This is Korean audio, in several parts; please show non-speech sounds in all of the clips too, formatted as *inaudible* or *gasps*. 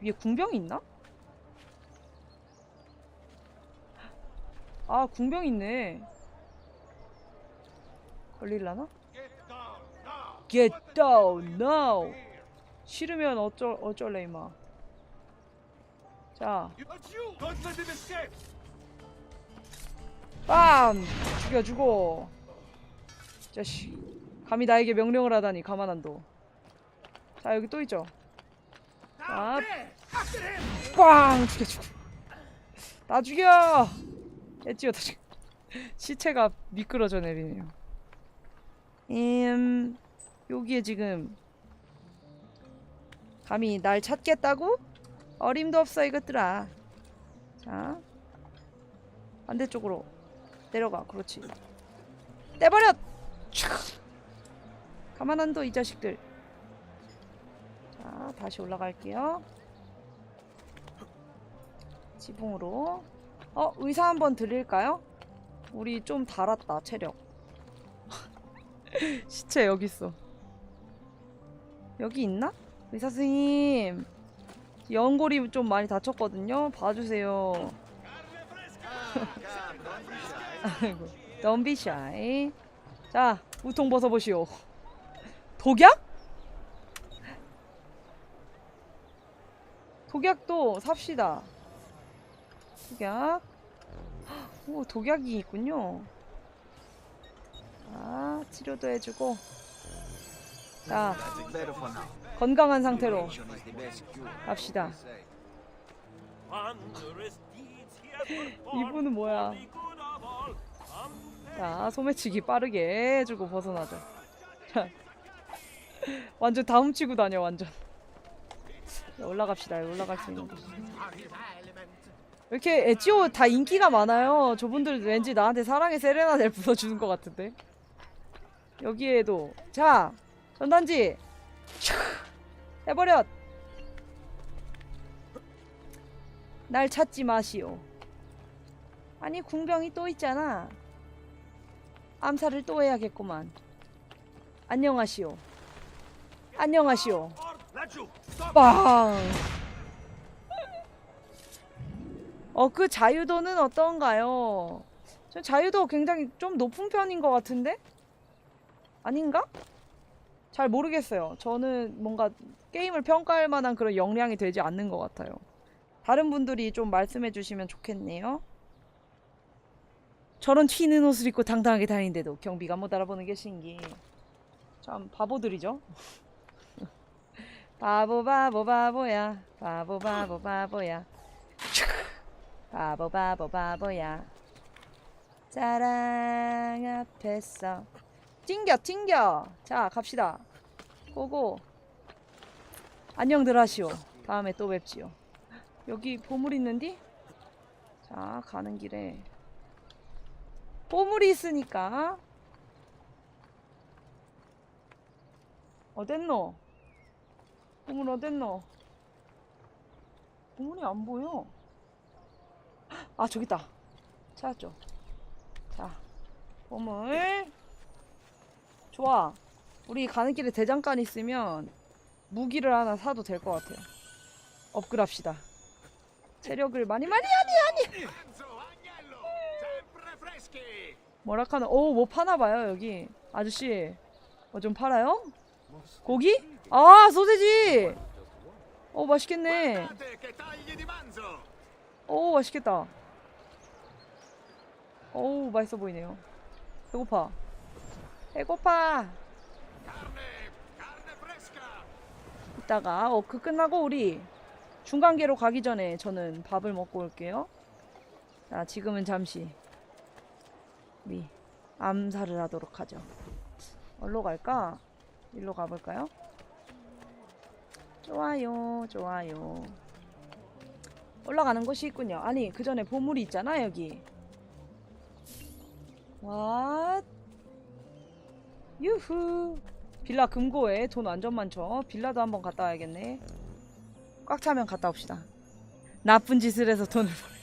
위에 궁병이 있나? 아 궁병 있네 걸릴라나? Get down now 싫으면 어쩔 어쩔래 임마 자! 빰! 죽여주고 자식 감히 나에게 명령을 하다니 가만 안 둬. 자 여기 또 있죠 자 빵! 죽여주고 다 죽여! 했지요 다 죽여 시체가 미끄러져 내리네요 음 여기에 지금 감히 날 찾겠다고? 어림도 없어 이것들아 자 반대쪽으로 내려가 그렇지 떼버려 촥. 가만 안둬 이 자식들 자 다시 올라갈게요 지붕으로 어 의사 한번 드릴까요? 우리 좀 달았다 체력 *laughs* 시체 여기 있어 여기 있나? 의사 선생님 연골이 좀 많이 다쳤거든요 봐주세요 *laughs* 아이고 shy. 자, 우통 벗어보시오. 독약? 독약도 삽시다. 독약. 오, 독약이 있군요. 자, 치료도 해주고. 자. 건강한 상태로. 갑시다. 이분은 뭐야? 자, 소매치기 빠르게 해주고 벗어나자. 자, 완전 다 훔치고 다녀, 완전. 자, 올라갑시다. 올라갈 수 있는 곳. 이렇게 에지오 다 인기가 많아요. 저분들 왠지 나한테 사랑의 세레나데를 불러주는 것 같은데. 여기에도 자 전단지 촤! 해버려. 날 찾지 마시오. 아니 궁병이 또 있잖아. 암살을 또 해야겠구만. 안녕하시오. 안녕하시오. 빵. 어, 그 자유도는 어떤가요? 저 자유도 굉장히 좀 높은 편인 것 같은데? 아닌가? 잘 모르겠어요. 저는 뭔가 게임을 평가할 만한 그런 역량이 되지 않는 것 같아요. 다른 분들이 좀 말씀해 주시면 좋겠네요. 저런 튀는 옷을 입고 당당하게 다니는데도 경비가 못 알아보는 게 신기. 참 바보들이죠. *laughs* 바보 바보 바보야 바보 바보 바보야 바보 바보 바보야. 자랑 앞에서. 튕겨 튕겨. 자 갑시다. 고고. 안녕들 하시오. 다음에 또 뵙지요. 여기 보물 있는디? 자 가는 길에. 보물이 있으니까. 어딨노? 보물 어딨노? 보물이 안 보여. 아 저기 있다. 찾았죠. 자, 보물. 좋아. 우리 가는 길에 대장간 있으면 무기를 하나 사도 될 것 같아요. 업그랍시다. 체력을 많이 많이 아니 아니. 뭐라 카나? 오, 뭐 파나 봐요 여기. 아저씨, 뭐 좀 팔아요? 고기? 아 소세지. 오 맛있겠네. 오 맛있겠다. 오 맛있어 보이네요. 배고파. 배고파. 이따가 워크 끝나고 우리 중간계로 가기 전에 저는 밥을 먹고 올게요. 자 지금은 잠시 우리 암살을 하도록 하죠. 어디로 갈까? 일로 가볼까요? 좋아요, 좋아요. 올라가는 곳이 있군요. 아니, 그 전에 보물이 있잖아, 여기. 왓? 유후. 빌라 금고에 돈 완전 많죠. 빌라도 한번 갔다 와야겠네. 꽉 차면 갔다 옵시다. 나쁜 짓을 해서 돈을 벌어.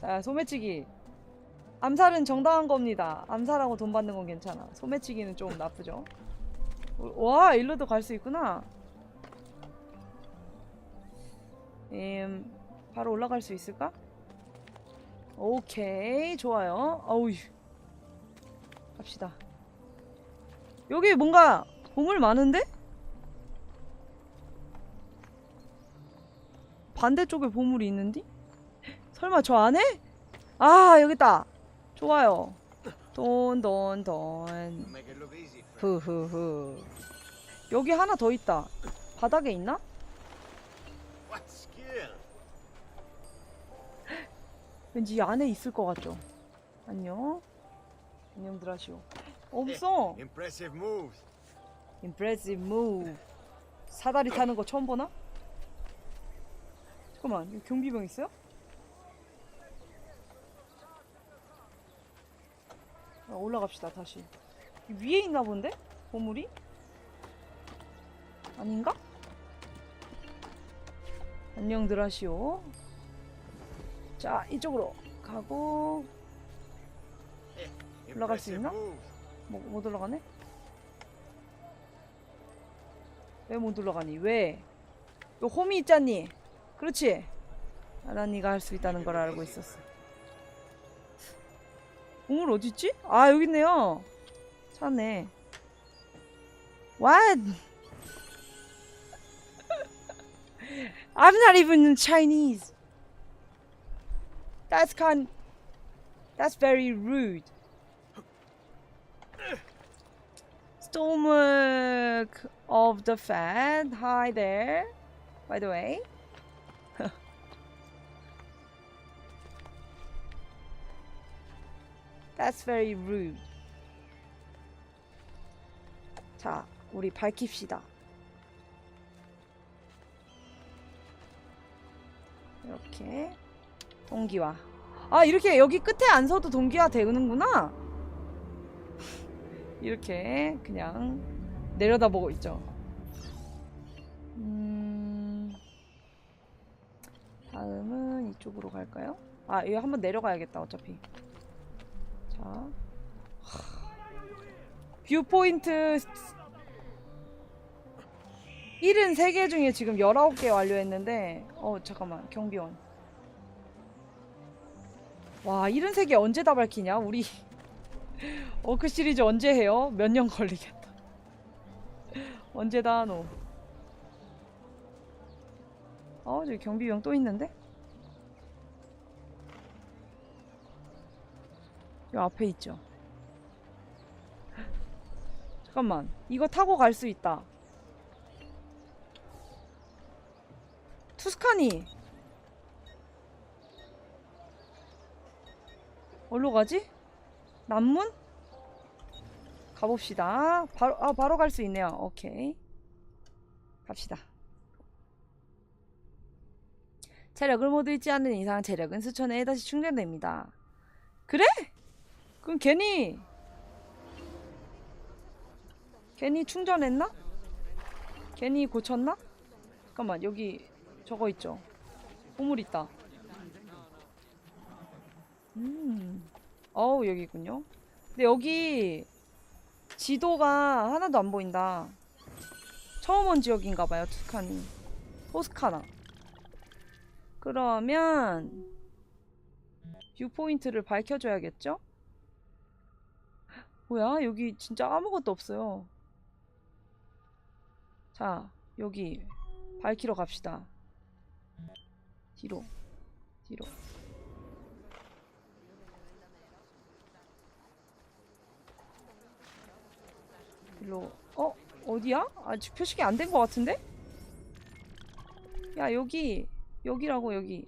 *laughs* 자, 소매치기. 암살은 정당한 겁니다. 암살하고 돈 받는 건 괜찮아. 소매치기는 좀 나쁘죠. 와, 일로도 갈 수 있구나. 음, 바로 올라갈 수 있을까? 오케이 좋아요 어우 갑시다 여기 뭔가 보물 많은데? 반대쪽에 보물이 있는디? 설마 저 안에? 아 여기 있다 좋아요 돈 돈돈 it look easy. 흐흐흐 여기 하나 더 있다 바닥에 있나? 왠지 이 안에 있을 것 같죠? 안녕 안녕들 하시오 없어 Impressive moves. Impressive move 사다리 타는 거 처음 보나? 잠깐만 여기 경비병 있어요? 아, 올라갑시다 다시 이 위에 있나 본데? 보물이? 아닌가? 안녕들 하시오 자 이쪽으로 가고 올라갈 수 있나? 뭐, 못 올라가네? 왜 못 올라가니? 왜? 요 홈이 있잖니? 그렇지? 아, 난 네가 할 수 있다는 걸 알고 있었어. 우물 어딨지? 아 여기 있네요. 찾네. What? *laughs* I'm not even Chinese. That's kind. That's very rude. Stomach of the fat. Hi there. By the way. *laughs* That's very rude. 자, 우리 밝힙시다. 이렇게 동기화. 아, 이렇게 여기 끝에 안 서도 동기화 되는구나. *laughs* 이렇게 그냥 내려다보고 있죠. 음, 다음은 이쪽으로 갈까요? 아, 이거 한번 내려가야겠다. 어차피. 자, 뷰 포인트 73개 중에 지금 19개 완료했는데 어 잠깐만 경비원 와 73개 언제 다 밝히냐 우리 *laughs* 어크 시리즈 언제 해요? 몇 년 걸리겠다. *laughs* 언제 다 하노? 어, 저기 경비병 또 있는데? 요 앞에 있죠. *laughs* 잠깐만, 이거 타고 갈 수 있다. 투스카니. 어디로 가지? 남문? 가봅시다. 바로 아 바로 갈 수 있네요. 오케이. 갑시다. 체력을 모두 잊지 않는 이상 체력은 수천에 다시 충전됩니다. 그래? 그럼 괜히 괜히 충전했나? 괜히 고쳤나? 잠깐만 여기 저거 있죠. 보물 있다. 음. 어우 여기 있군요. 근데 여기 지도가 하나도 안 보인다. 처음 온 지역인가 봐요, 투스카니. 토스카나. 그러면 뷰포인트를 밝혀줘야겠죠? 뭐야? 여기 진짜 아무것도 없어요. 자, 여기 밝히러 갑시다. 뒤로, 뒤로. 일로 어 어디야? 아직 표식이 안 된 것 같은데? 야 여기 여기라고 여기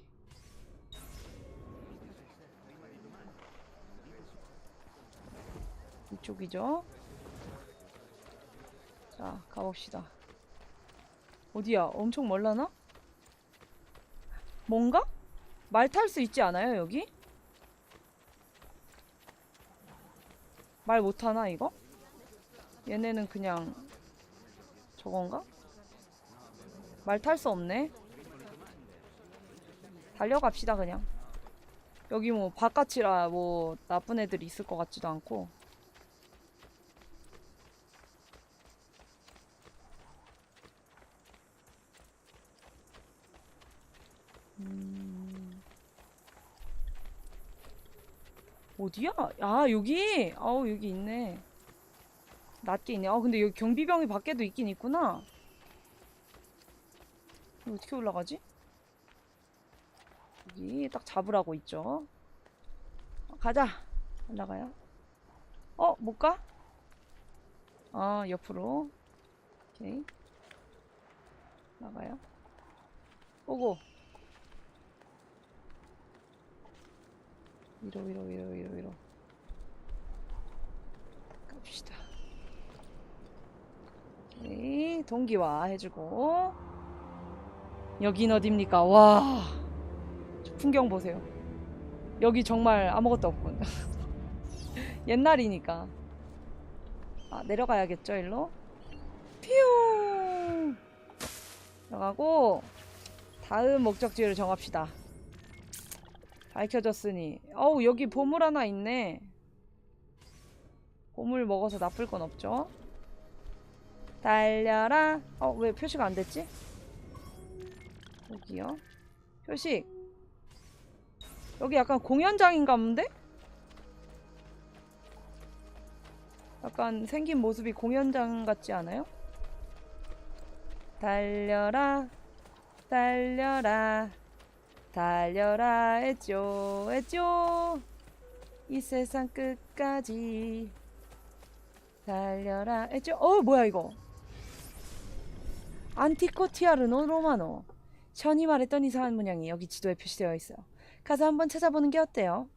이쪽이죠? 자 가봅시다 어디야? 엄청 멀라나? 뭔가? 말 탈 수 있지 않아요 여기? 말 못하나 이거? 얘네는 그냥 저건가? 말 탈 수 없네. 달려갑시다 그냥. 여기 뭐 바깥이라 뭐 나쁜 애들이 있을 것 같지도 않고. 음... 어디야? 아 여기! 아우 여기 있네. 낮게 있네. 아 근데 여기 경비병이 밖에도 있긴 있구나. 이거 어떻게 올라가지? 여기 딱 잡으라고 있죠. 어, 가자. 올라가요. 어, 못 가? 아, 옆으로. 오케이. 나가요. 오고. 위로, 위로, 위로, 위로, 위로. 갑시다. 오케이. 동기화 해주고. 여긴 어딥니까? 와. 저 풍경 보세요. 여기 정말 아무것도 없군. *laughs* 옛날이니까. 아, 내려가야겠죠, 일로? 퓨! 들어가고, 다음 목적지를 정합시다. 밝혀졌으니. 어우, 여기 보물 하나 있네. 보물 먹어서 나쁠 건 없죠? 달려라. 어, 왜 표시가 안 됐지? 여기요. 표식. 여기 약간 공연장인가 본데? 약간 생긴 모습이 공연장 같지 않아요? 달려라 달려라 달려라 했죠 했죠 이 세상 끝까지 달려라 했죠 어 뭐야 이거 안티코티아르노 로마노 션이 말했던 이상한 문양이 여기 지도에 표시되어 있어요 가서 한번 찾아보는 게 어때요?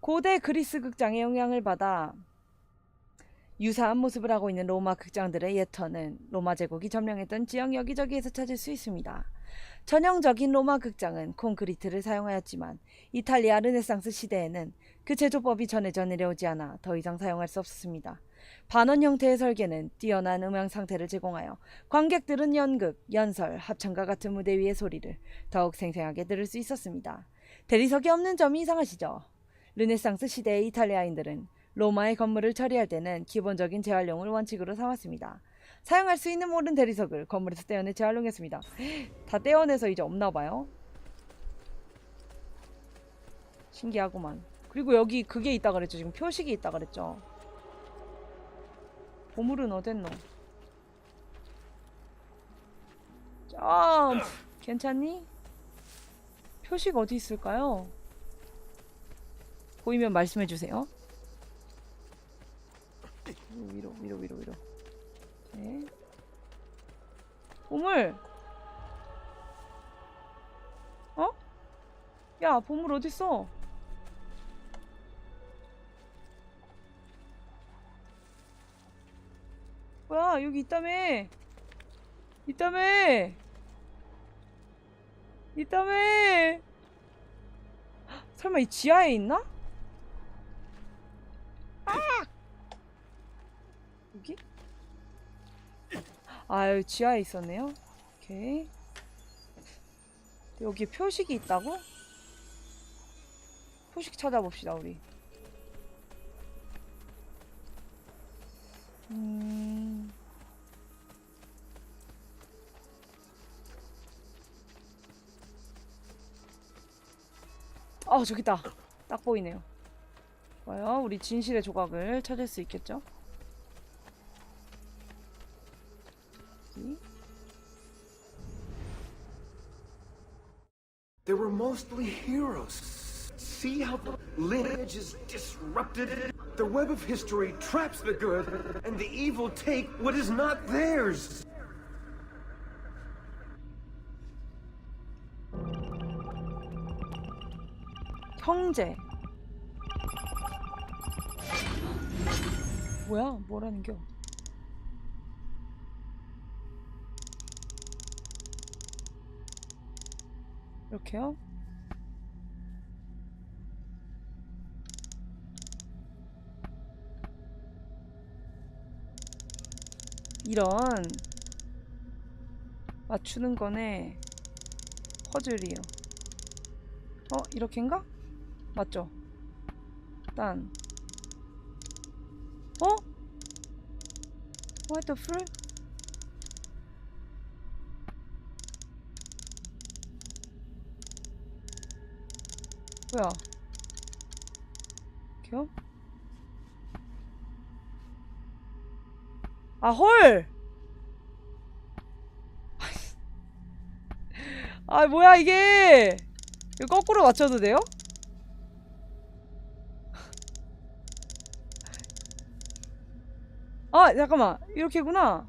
고대 그리스 극장의 영향을 받아 유사한 모습을 하고 있는 로마 극장들의 예터는 로마 제국이 점령했던 지역 여기저기에서 찾을 수 있습니다. 전형적인 로마 극장은 콘크리트를 사용하였지만 이탈리아 르네상스 시대에는 그 제조법이 전해져 내려오지 않아 더 이상 사용할 수 없었습니다. 반원 형태의 설계는 뛰어난 음향 상태를 제공하여 관객들은 연극, 연설, 합창과 같은 무대 위의 소리를 더욱 생생하게 들을 수 있었습니다. 대리석이 없는 점이 이상하시죠? 르네상스 시대의 이탈리아인들은 로마의 건물을 처리할 때는 기본적인 재활용을 원칙으로 삼았습니다. 사용할 수 있는 모든 대리석을 건물에서 떼어내 재활용했습니다. *gasps* 다 떼어내서 이제 없나 봐요. 신기하구만. 그리고 여기 그게 있다 그랬죠. 지금 표식이 있다 그랬죠. 보물은 어딨노? 점프! 괜찮니? 표식 어디 있을까요? 보이면 말씀해 주세요. 위로 위로 위로 위로. 오케이. 보물. 어? 야 보물 어딨어? 뭐야 여기 있다며? 있다며? 있다며? 헉, 설마 이 지하에 있나? 여기? 아 여기 지하에 있었네요. 오케이. 여기 표식이 있다고? 표식 찾아봅시다 우리. 음. 아 저기 있다. 딱 보이네요. 좋아요. 우리 진실의 조각을 찾을 수 있겠죠? They were mostly heroes. See how the lineage is disrupted? The web of history traps the good, and the evil take what is not theirs. 형제. 뭐야? 뭐라는 겨? 이렇게요? 이런 맞추는 거네 퍼즐이요. 어 이렇게인가? 맞죠? 일단 어? What the frick? 뭐야? 이렇게요? 아, 헐! *laughs* 아, 뭐야, 이게! 이거 거꾸로 맞춰도 돼요? *laughs* 아, 잠깐만. 이렇게구나.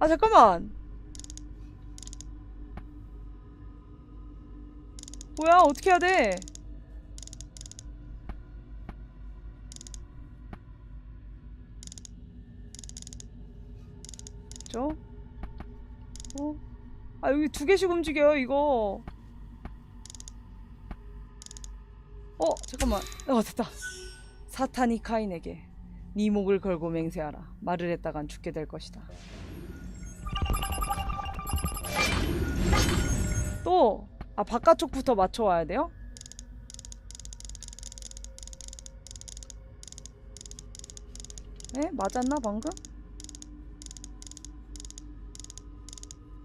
아, 잠깐만. 뭐야, 어떻게 해야 돼? 저? 어? 아, 여기 두 개씩 움직여요, 이거. 어, 잠깐만. 어, 됐다. 사탄이 카인에게 네 목을 걸고 맹세하라. 말을 했다간 죽게 될 것이다. 또, 아, 바깥쪽부터 맞춰와야 돼요? 에? 맞았나, 방금?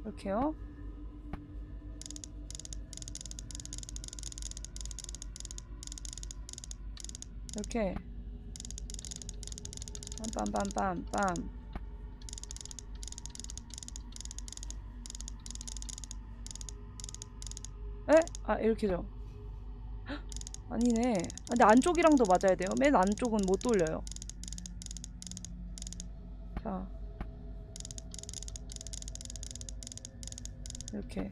이렇게요. 이렇게. 빰빰빰빰빰. 에? 아 이렇게죠. 헉, *gasps* 아니네. 아, 근데 안쪽이랑도 맞아야 돼요. 맨 안쪽은 못 돌려요. 자 이렇게.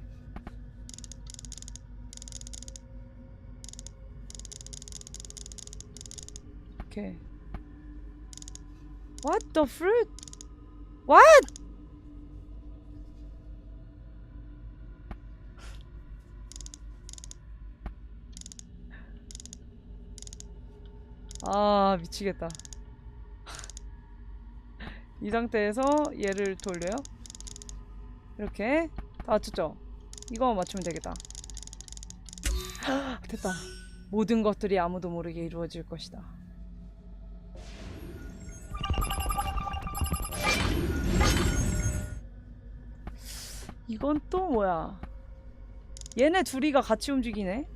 이렇게. What the fruit? What? 아 미치겠다. *laughs* 이 상태에서 얘를 돌려요. 이렇게. 다 맞췄죠? 이거 맞추면 되겠다 됐다 모든 것들이 아무도 모르게 이루어질 것이다 이건 또 뭐야? 얘네 둘이가 같이 움직이네.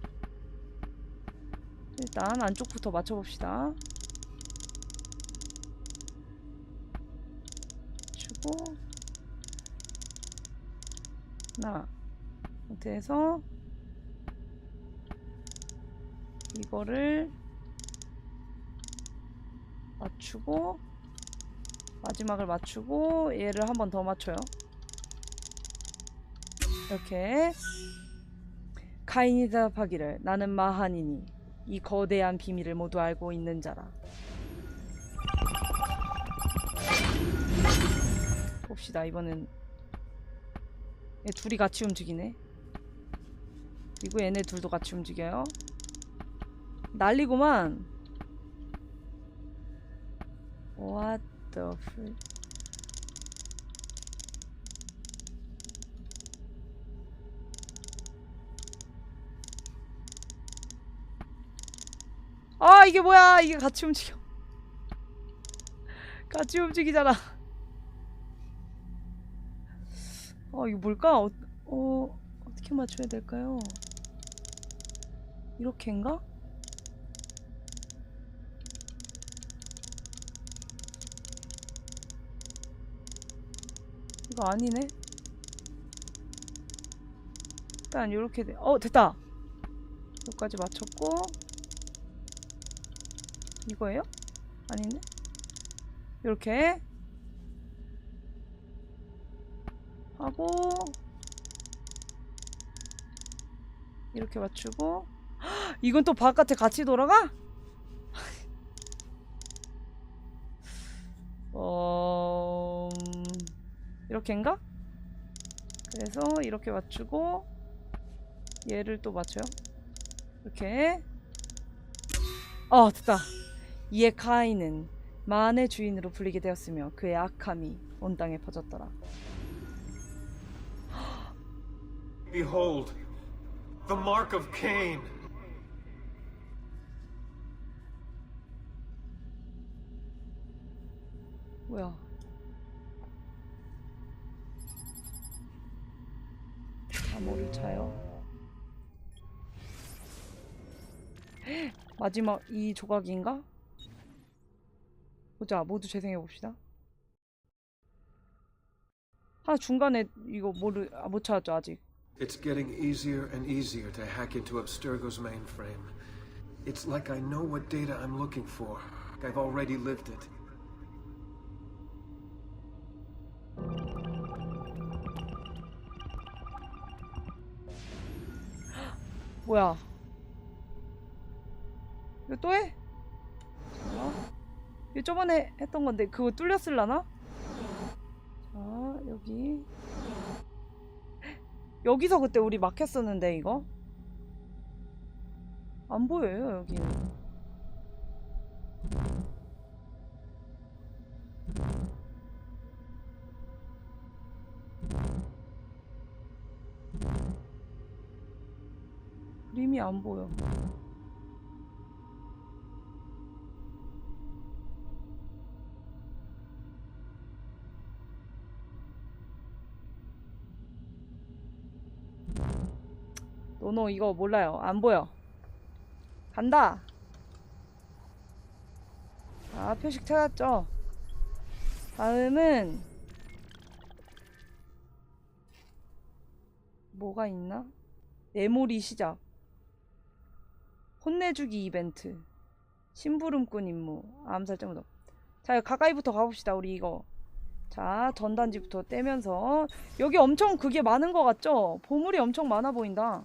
일단 안쪽부터 맞춰봅시다. 주고 하나. 상태에서 이거를 맞추고 마지막을 맞추고 얘를 한 번 더 맞춰요. 이렇게. 카인이 대답하기를 나는 마한이니 이 거대한 비밀을 모두 알고 있는 자라. 봅시다. 이번엔 얘 둘이 같이 움직이네. 그리고 얘네 둘도 같이 움직여요. 난리구만. What the f 아 이게 뭐야? 이게 같이 움직여. *laughs* 같이 움직이잖아 어 이거 뭘까? 어, 어 어떻게 맞춰야 될까요? 이렇게인가? 이거 아니네? 일단 이렇게 돼. 어 됐다! 여기까지 맞췄고. 이거예요? 아니네. 이렇게 하고 이렇게 맞추고 헉, *gasps* 이건 또 바깥에 같이 돌아가? 어 *laughs* 음, 이렇게인가? 그래서 이렇게 맞추고 얘를 또 맞춰요. 이렇게 어 됐다. 이에 카인은 만의 주인으로 불리게 되었으며 그의 악함이 온 땅에 퍼졌더라. Behold, the mark of Cain. 뭐야? 암호를 차요. *gasps* 마지막 이 조각인가? 보자 모두 재생해 봅시다. 하나 중간에 이거 모르 아, 못 찾았죠 아직. It's getting easier and easier to hack into Abstergo's mainframe. It's like I know what data I'm looking for. I've already lived it. 뭐야? 이거 또 해? 자, 이거 저번에 했던 건데 그거 뚫렸을라나? 자 여기 여기서 그때 우리 막혔었는데 이거? 안 보여요 여기. 그림이 안 보여 노노 이거 몰라요. 안 보여. 간다. 아 표식 찾았죠? 다음은 뭐가 있나? 메모리 시작. 혼내주기 이벤트. 심부름꾼 임무. 암살자무도 자 가까이부터 가봅시다 우리 이거. 자 전단지부터 떼면서. 여기 엄청 그게 많은 것 같죠? 보물이 엄청 많아 보인다